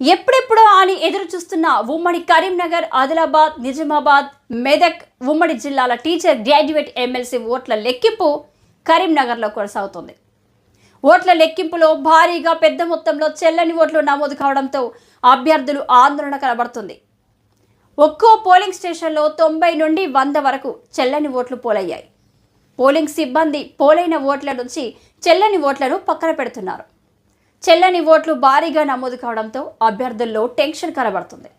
ఎప్పుడెప్పుడో అని ఎదురు చూస్తున్న ఉమ్మడి కరీంనగర్ ఆదిలాబాద్ నిజామాబాద్ మెదక్ ఉమ్మడి జిల్లాల టీచర్ గ్రాడ్యుయేట్ ఎమ్మెల్సీ ఓట్ల లెక్కింపు కరీంనగర్లో కొనసాగుతుంది. ఓట్ల లెక్కింపులో భారీగా పెద్ద మొత్తంలో చెల్లని ఓట్లు నమోదు కావడంతో అభ్యర్థులు ఆందోళన కనబడుతుంది. ఒక్కో పోలింగ్ స్టేషన్లో తొంభై నుండి వంద వరకు చెల్లని ఓట్లు పోలయ్యాయి. పోలింగ్ సిబ్బంది పోలైన ఓట్ల నుంచి చెల్లని ఓట్లను పక్కన పెడుతున్నారు. చెల్లని ఓట్లు భారీగా నమోదు కావడంతో అభ్యర్థుల్లో టెన్షన్ కనబడుతుంది.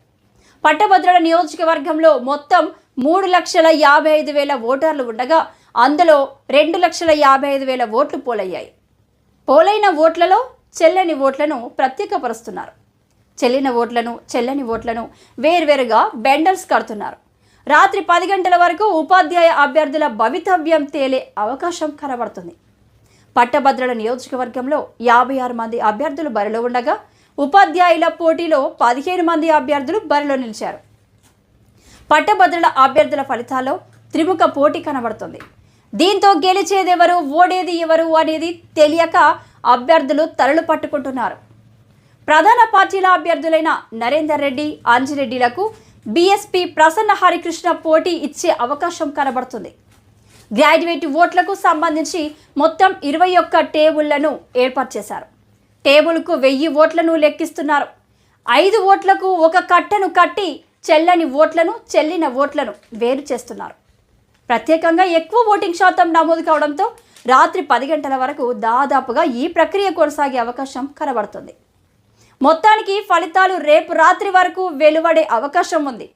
పట్టభద్రుల నియోజకవర్గంలో మొత్తం మూడు లక్షల యాభై ఐదు వేల ఓటర్లు ఉండగా అందులో రెండు లక్షల యాభై ఐదు వేల ఓట్లు పోలయ్యాయి. పోలైన ఓట్లలో చెల్లని ఓట్లను ప్రత్యేకపరుస్తున్నారు. చెల్లిన ఓట్లను చెల్లని ఓట్లను వేర్వేరుగా బెండల్స్ కడుతున్నారు. రాత్రి పది గంటల వరకు ఉపాధ్యాయ అభ్యర్థుల భవితవ్యం తేలే అవకాశం కనబడుతుంది. పట్టభద్రుల నియోజకవర్గంలో యాభై ఆరు మంది అభ్యర్థులు బరిలో ఉండగా ఉపాధ్యాయుల పోటీలో పదిహేను మంది అభ్యర్థులు బరిలో నిలిచారు. పట్టభద్రుల అభ్యర్థుల ఫలితాల్లో త్రిముఖ పోటీ కనబడుతుంది. దీంతో గెలిచేదెవరు ఓడేది ఎవరు అనేది తెలియక అభ్యర్థులు తలలు పట్టుకుంటున్నారు. ప్రధాన పార్టీల అభ్యర్థులైన నరేందర్ రెడ్డి అంజిరెడ్డిలకు బీఎస్పీ ప్రసన్న హరికృష్ణ పోటీ ఇచ్చే అవకాశం కనబడుతుంది. గ్రాడ్యుయేట్ ఓట్లకు సంబంధించి మొత్తం ఇరవై ఒక్క టేబుళ్ళను ఏర్పాటు చేశారు. టేబుల్కు వెయ్యి ఓట్లను లెక్కిస్తున్నారు. ఐదు ఓట్లకు ఒక కట్టను కట్టి చెల్లని ఓట్లను చెల్లిన ఓట్లను వేరు చేస్తున్నారు. ప్రత్యేకంగా ఎక్కువ ఓటింగ్ శాతం నమోదు కావడంతో రాత్రి పది గంటల వరకు దాదాపుగా ఈ ప్రక్రియ కొనసాగే అవకాశం కనబడుతుంది. మొత్తానికి ఫలితాలు రేపు రాత్రి వరకు వెలువడే అవకాశం ఉంది.